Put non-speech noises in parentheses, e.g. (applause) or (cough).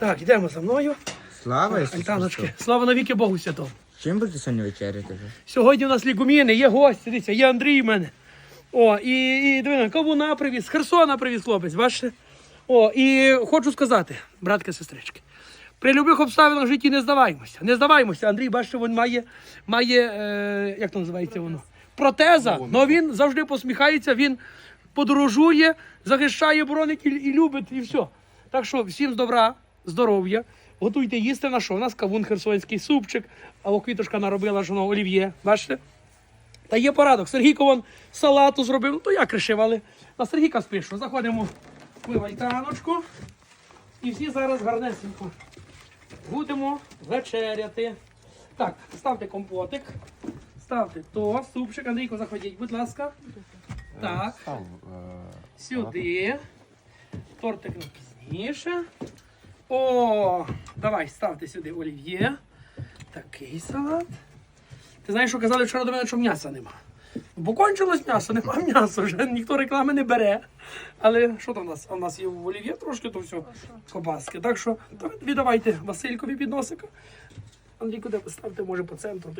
Так, йдемо за мною. Слава Ісусу Альтаночки. Слава навіки Богу Святому. Чим будете сьогодні вечеряти вже? Сьогодні у нас лігуміни, є гості, дивіться, є Андрій в мене. О, і, і диви, кавуна привіз, з Херсона привіз хлопець, бачите? О, і хочу сказати, братки, сестрички, при любих обставинах в житті не здаваємося. Не здаваємося. Андрій, бачите, він має, має е, як то називається воно? Протеза, але він завжди посміхається, він подорожує, захищає, боронить і, і любить, і все. Так що всім з добра, здоров'я. Готуйте їсти на що? У нас кавун херсонський супчик, а квіточка наробила ж воно олів'є. Бачите? Та є порадок. Сергійко вон салату зробив, ну то я кришив, але на Сергійка спишу. Заходимо в вальтаночку. І всі зараз гарнесенько будемо вечеряти. Так, ставте компотик, ставте то, супчик. Андрійко, заходіть, будь ласка. Так, сюди. Тортик на пізніше. О, давай, ставте сюди олів'є. Такий салат. Ти знаєш, що казали вчора до мене, що м'яса нема. Бо кончилось м'ясо, нема (laughs) м'яса, вже ніхто реклами не бере. Але що там у нас? А в нас є в олів'є трошки, то все кобаски. Так що віддавайте Василькові підносика. Андрій, куди ставте, може по центру.